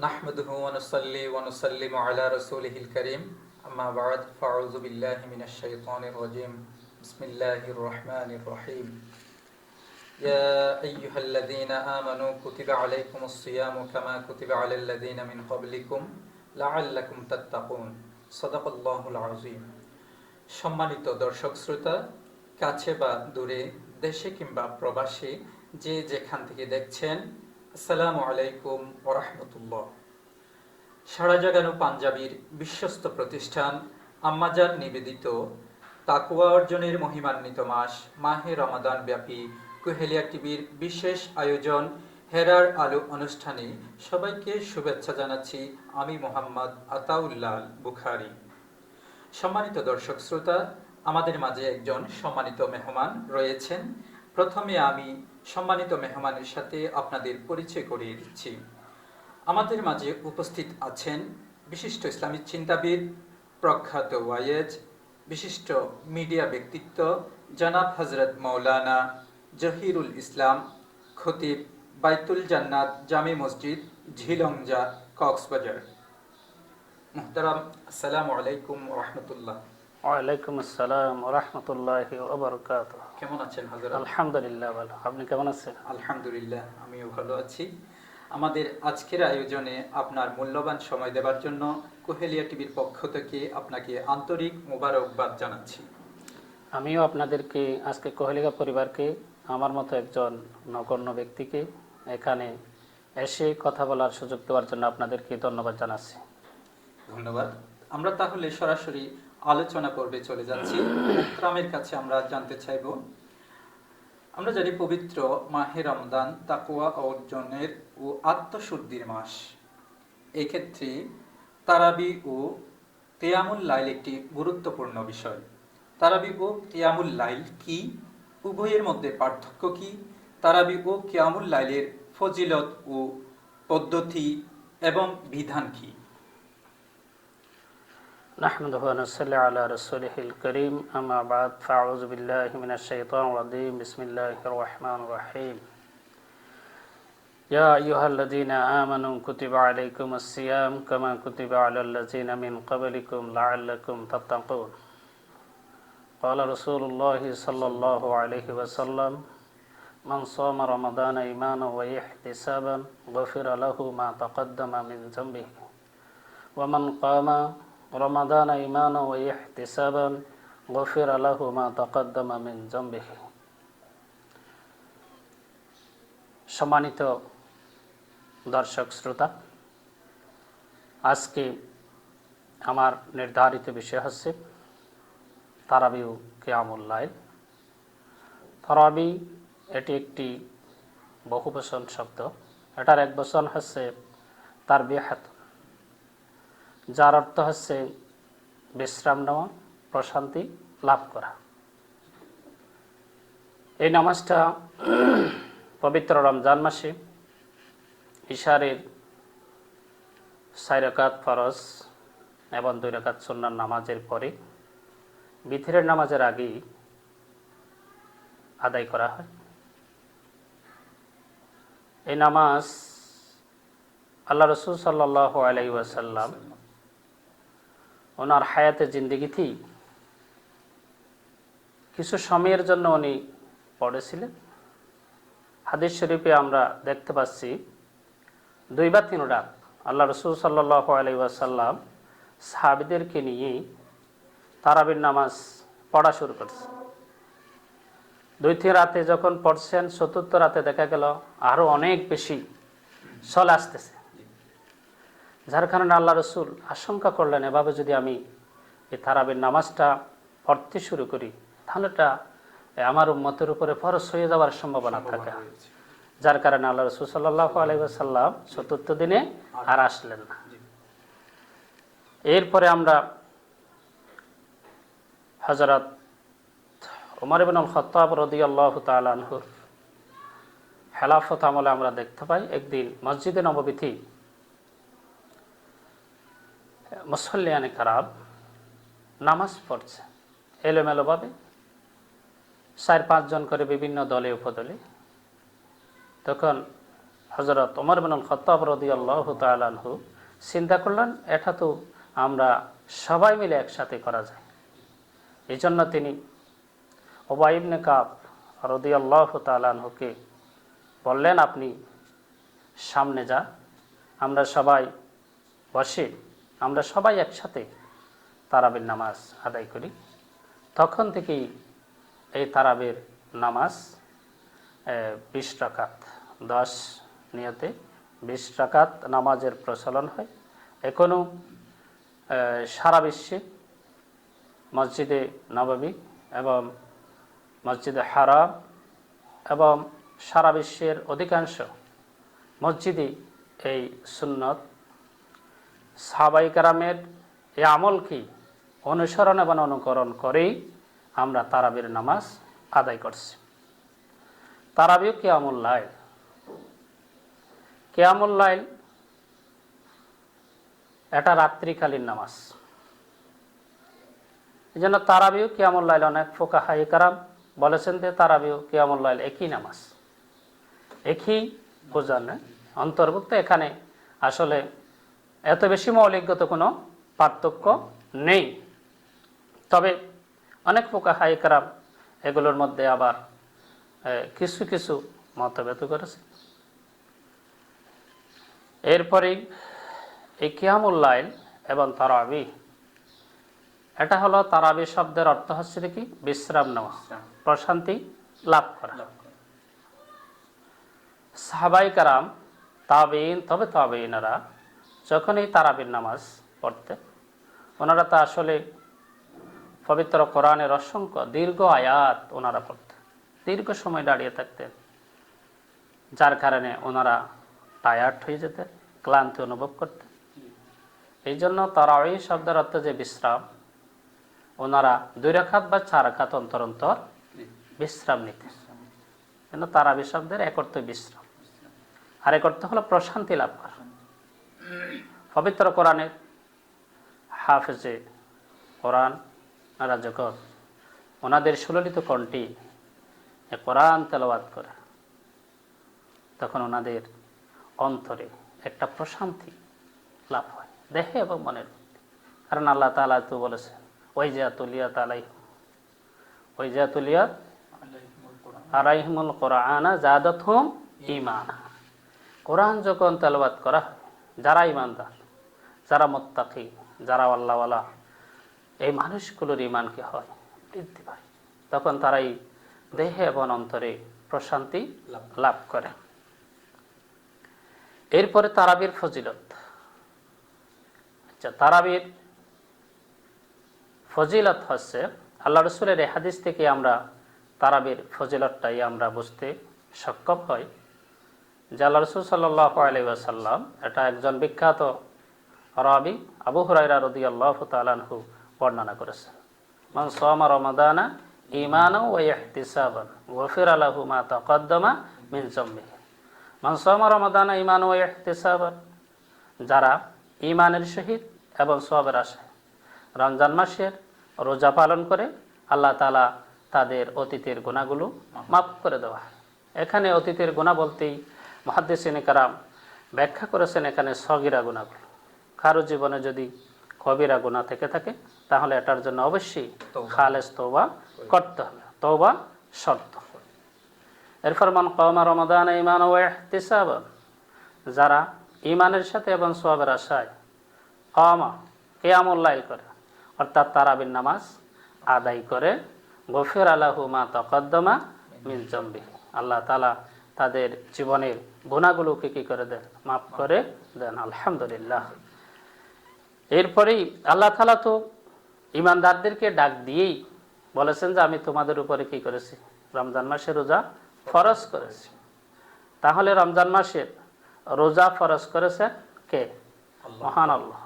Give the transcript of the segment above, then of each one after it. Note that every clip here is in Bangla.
نحمده ونصلي ونسلم على رسوله الكريم أما بعد فأعوذ بالله من الشيطان الرجيم بسم الله الرحمن الرحيم يا أيها الذين آمنوا كتب عليكم الصيام كما كتب على الذين من قبلكم لعلكم تتقون صدق الله العظيم সম্মানিত দর্শক শ্রোতা কাছে বা দূরে দেশে কিংবা প্রবাসে যে যেখান থেকে দেখছেন আসসালামু আলাইকুম ওরহমতুল্লাহ। সারা জাগানো পাঞ্জাবির বিশ্বস্ত প্রতিষ্ঠান আম্মাজান নিবেদিত তাকুয়া অর্জনের মহিমান্বিত মাস, মাহে রমাদান ব্যাপী কুহেলিয়া টিভির বিশেষ আয়োজন হেরার আলো অনুষ্ঠানে সবাইকে শুভেচ্ছা জানাচ্ছি আমি মোহাম্মদ আতাউল্লাহ বুখারি। সম্মানিত দর্শক শ্রোতা, আমাদের মাঝে একজন সম্মানিত মেহমান রয়েছেন। প্রথমে আমি সম্মানিত মেহমানের সাথে আপনাদের পরিচয় করিয়ে দিচ্ছি। আমাদের মাঝে উপস্থিত আছেন বিশিষ্ট ইসলামিক চিন্তাবিদ, প্রখ্যাত ওয়াইজ বিশিষ্ট মিডিয়া ব্যক্তিত্ব জনাব হজরত মৌলানা জহিরুল ইসলাম, খতিব বাইতুল জান্নাত জামে মসজিদ, ঝিলংজা, কক্সবাজার। মুহতারাম, আসসালামু আলাইকুম রহমতুল্লাহ। ওয়ালাইকুম আসসালাম রহমতুল্লাহ ওবরকাত কেমন আছেন হজরত আলহামদুলিল্লাহ ভালো। আপনি কেমন আছেন? আলহামদুলিল্লাহ আমিও ভালো আছি। আমাদের আজকের আয়োজনে আপনার মূল্যবান সময় দেওয়ার জন্য কোহেলিয়া টিভির পক্ষ থেকে আপনাকে আন্তরিক মোবারকবাদ জানাচ্ছি। আমিও আপনাদেরকে আজকে কোহলিকা পরিবারকে আমার মতো একজন নগণ্য ব্যক্তিকে এখানে এসে কথা বলার সুযোগ দেওয়ার জন্য আপনাদেরকে ধন্যবাদ জানাচ্ছি। ধন্যবাদ। আমরা তাহলে সরাসরি আলোচনা পর্বে চলে যাচ্ছি। রামের কাছে আমরা জানতে চাইব, আমরা জানি পবিত্র মাহে রমদান তাকুয়া অর্জনের ও আত্মশুদ্ধির মাস। এক্ষেত্রে তারাবি ও কেয়ামুল লাইল একটি গুরুত্বপূর্ণ বিষয়। তারাবি ও কেয়ামুল লাইল কি? উভয়ের মধ্যে পার্থক্য কি? তারাবি ও কেয়ামুল লাইলের ফজিলত ও পদ্ধতি এবং বিধান কি? نحمده ونصلي على رسوله الكريم أما بعد فأعوذ بالله من الشيطان الرجيم. بسم الله الرحمن الرحيم. يا أيها الذين آمنوا كتب عليكم الصيام كما كتب على الذين من قبلكم لعلكم تتقون. قال رسول الله صلى الله عليه وسلم من صام رمضان إيمانا واحتسابا غفر له ما تقدم من ذنبه. ومن قام রমাদান ইমান واحتسابا غفر গফির ما تقدم من ذنبه সম্মানিত দর্শক, শ্রোতা, আজকে আমার নির্ধারিত বিষয় হচ্ছে তারাবি ও কেয়ামুল্লাইল তারাবি এটি একটি বহুবচন শব্দ। এটার এক বচন হচ্ছে তার বেহাত যার অর্থ হচ্ছে বিশ্রাম নেওয়া, প্রশান্তি লাভ করা। এই নামাজটা পবিত্র রমজান মাসে ইশারের চার রাকাত ফরজ এবং দুই রাকাত সন্ন্যার নামাজের পরে বিথিরের নামাজের আগেই আদায় করা হয়। এই নামাজ আল্লাহ রসুল সাল্লাহ আলাই ওয়াসাল্লাম ওনার হায়াতের জিন্দিগিতেই কিছু সময়ের জন্য উনি পড়েছিলেন। হাদিস শরীফে আমরা দেখতে পাচ্ছি, দুই বা তিন রাত আল্লাহ রসুল সাল্লাহ আলাই ওয়াসাল্লাম সাহাবিদেরকে নিয়ে তারাবির নামাজ পড়া শুরু করছে। দুই, তিন রাতে যখন পড়ছেন, চতুর্থ রাতে দেখা গেল আরও অনেক বেশি চলে আসতেছে। যার কারণে আল্লাহ রসুল আশঙ্কা করলেন এভাবে যদি আমি এই তারাবির নামাজটা পড়তে শুরু করি তাহলে এটা আমার উম্মতের উপরে ফরস হয়ে যাওয়ার সম্ভাবনা থাকে। যার কারণে আল্লাহ রসুল সাল্লাহ আলহাম চতুর্থ দিনে আর আসলেন না। এরপরে আমরা হজরত উমর ইবনুল খত্তাব রদি আল্লাহ তালানহুর হেলাফত আমলে আমরা দেখতে পাই। একদিন মসজিদে নববিথি মুসল্লিয়ানে খারাপ নামাজ পড়ছে। এলোমেলোভাবে চার পাঁচজন করে বিভিন্ন দলে উপদলে। তখন হজরত ওমর বিনুল খত্তাব রদি আল্লাহ তালহু চিন্তা করলেন, এটা তো আমরা সবাই মিলে একসাথে করা যায়। এই জন্য তিনি ওবাইবনে কাব রদি আল্লাহ তালহুকে বললেন, আপনি সামনে যা, আমরা সবাই বসে আমরা সবাই একসাথে তারাবির নামাজ আদায় করি। তখন থেকেই এই তারাবির নামাজ বিশ টাকাত দশ নিয়তে বিশ টাকাত নামাজের প্রচলন হয়। এখনও সারা বিশ্বে মসজিদে নবাবী এবং মসজিদে হারাম এবং সারা বিশ্বের অধিকাংশ মসজিদে এই সুন্নত সাহাবাই কারামের এই আমলকে অনুসরণ এবং অনুকরণ করেই আমরা তারাবির নামাজ আদায় করছি। তারাবিও কেয়ামুল লাইল। কেয়ামুল লাইল এটা রাত্রিকালীন নামাজ। এই জন্য তারাবিও কেয়ামুল লাইল অনেক ফোকা হাই কারাম বলেছেন যে তারাবিও কেয়ামুল লাইল একই নামাজ। একই বোঝান অন্তর্ভুক্ত এখানে আসলে এত বেশি মৌলিকগত কোনো পার্থক্য নেই। তবে অনেক ফোকা হাই কারাম এগুলোর মধ্যে আবার কিছু কিছু মতভেদ করেছে। এরপরেই এই কিয়ামুল্লাইল এবং তারাবি। এটা হলো তারাবি শব্দের অর্থ হচ্ছে কি? বিশ্রাম নেওয়া, প্রশান্তি লাভ করা। সাহাবাই কারাম তাবেইন তবে তাবেইনারা যখন এই তারাবির নামাজ পড়তে, ওনারা তা আসলে পবিত্র কোরআনের অসংখ্য দীর্ঘ আয়াত ওনারা পড়তেন দীর্ঘ সময় দাঁড়িয়ে থাকতেন। যার কারণে ওনারা টায়ার্ড হয়ে যেতেন, ক্লান্তি অনুভব করতেন। এই জন্য তারাওই শব্দের অর্থ যে বিশ্রাম, ওনারা দুই রাখাত বা চার রাখাত অন্তর অন্তর বিশ্রাম নিতেন। কেন? তারাবি শব্দের এক অর্থ বিশ্রাম। আর এক অর্থ হলো প্রশান্তি লাভ করা। পবিত্র কোরআনের হাফেজে কোরআন যখন ওনাদের সুললিত কণ্ঠে কোরআন তেলাওয়াত করে। তখন ওনাদের অন্তরে একটা প্রশান্তি লাভ হয়, দেহে এবং মনের মধ্যে। কারণ আল্লাহ তালা তো বলেছেন ওই যে তুলিয়া তালাই ওই যে তুলিয়া আরাইহমুল কোরআনা জাদত হুম ইমানা কোরআন যখন তেলাওয়াত করা হয় যারা ইমানদার যারা মোত্তাকি, যারা আল্লাহওয়ালা, এই মানুষগুলোর ইমানকে হয়, বৃদ্ধি পায়। তখন তারাই দেহে এবং অন্তরে প্রশান্তি লাভ করে। এরপরে তারাবির ফজিলত। আচ্ছা তারাবির ফজিলত হচ্ছে, আল্লাহ রসুলের এই হাদিস থেকে আমরা তারাবির ফজিলতটাই আমরা বুঝতে সক্ষম হই। আল্লাহ রসুল সাল্লাহ আলাইসাল্লাম এটা একজন বিখ্যাত রাবি আবু হুরাইরা রদি আল্লাহ তালানহু বর্ণনা করেছেন। মান সোমা রমাদানা ইমান ও ইহতিসাবান ওয়ফির আলাহু মা তকদ্দমা মিন জম্বিহি মান সোমা রমাদানা ইমান ও ইহতিসাবান যারা ইমানের সহিত এবং সবের আশায় রমজান মাসের রোজা পালন করে, আল্লাহ তালা তাদের অতীতের গুণাগুলো মাফ করে দেওয়া এখানে অতীতের গুণা বলতেই মহাদ্দেশিনী কারাম ব্যাখ্যা করেছেন এখানে সগিরা গুণাগুলো কারও জীবনে যদি কবিরা গুণা থেকে থাকে তাহলে এটার জন্য অবশ্যই খালেজ তৌবা করতে হবে। তৌবা শর্ত। এরপর মান কমা রমাদান ইমান ও ইহতিসাবান। যারা ইমানের সাথে এবং সোয়াবের আশায় কমা কেয়ামুল্লাইল করে অর্থাৎ তারাবিন নামাজ আদায় করে গফির আলাহু মা তকদ্দমা মিন জম্বি আল্লাহ তালা তাদের জীবনের গুণাগুলোকে কি করে দেন? মাফ করে দেন আলহামদুলিল্লাহ। এরপরেই আল্লাহ তালা তো ইমানদারদেরকে ডাক দিয়েই বলেছেন যে আমি তোমাদের উপরে কি করেছি? রমজান মাসে রোজা ফরজ করেছি। তাহলে রমজান মাসের রোজা ফরজ করেছেন কে? মহান আল্লাহ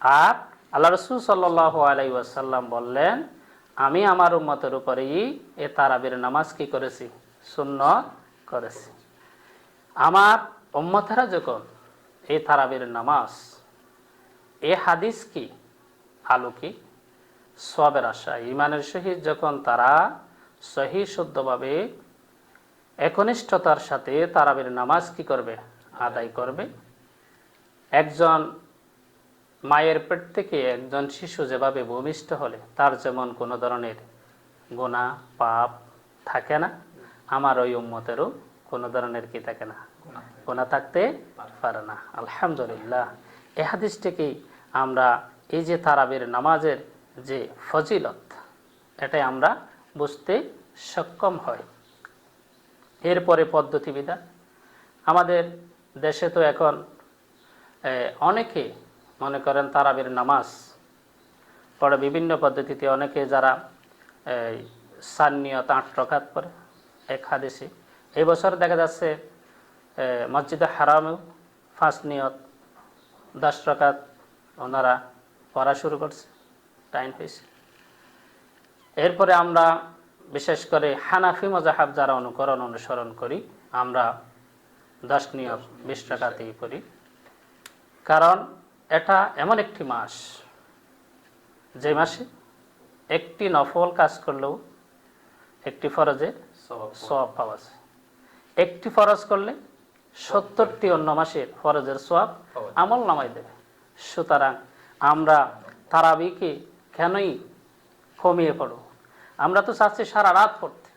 আর আল্লাহ রসুল সাল্লাহ আলাই ওয়াসাল্লাম বললেন আমি আমার উম্মতের উপরেই এ তারাবির নামাজ কি করেছি? শূন্য করেছি। আমার উম্মতেরা যখন এই তারাবির নামাজ, এ হাদিস কি? আলোকে সবের আশা। ইমানের সহিত যখন তারা সহি শুদ্ধভাবে একনিষ্ঠতার সাথে তারাবির নামাজ কি করবে? আদায় করবে। একজন মায়ের পেট থেকে একজন শিশু যেভাবে ভূমিষ্ঠ হলে, তার যেমন কোনো ধরনের গোনা পাপ থাকে না। আমার ওই উম্মতেরও কোনো ধরনের কি থাকে না। গোনা থাকতে পারে না। আলহামদুলিল্লাহ। এ হাদিস থেকেই আমরা এই যে তারাবির নামাজের যে ফজিলত, এটাই আমরা বুঝতে সক্ষম হয় এরপরে পদ্ধতিবিধান আমাদের দেশে তো এখন অনেকে মনে করেন তারাবির নামাজ পড়ে বিভিন্ন পদ্ধতিতে অনেকে যারা সান্নিয়ত আট রকাত পরে এক হাদিসে। এই বছর দেখা যাচ্ছে মসজিদে হারামেও ফার্স্ট নিয়ত, দশ রকাত ওনারা পড়া শুরু করছে টাইম হয়েছে। এরপরে আমরা বিশেষ করে হানাফি মজাহাব যারা অনুকরণ অনুসরণ করি, আমরা দশ নিয়ত, বিশ টাকাতেই করি কারণ এটা এমন একটি মাস, যে মাসে একটি নফল কাজ করলেও একটি ফরজে সব পাওয়া যায়। একটি ফরজ করলে সত্তরটি অন্য মাসে ফরজের সব আমল নামাই দেবে। সুতরাং আমরা তারাবিকে কেনই কমিয়ে পড়ো আমরা তো চাচ্ছি সারা রাত পড়তে।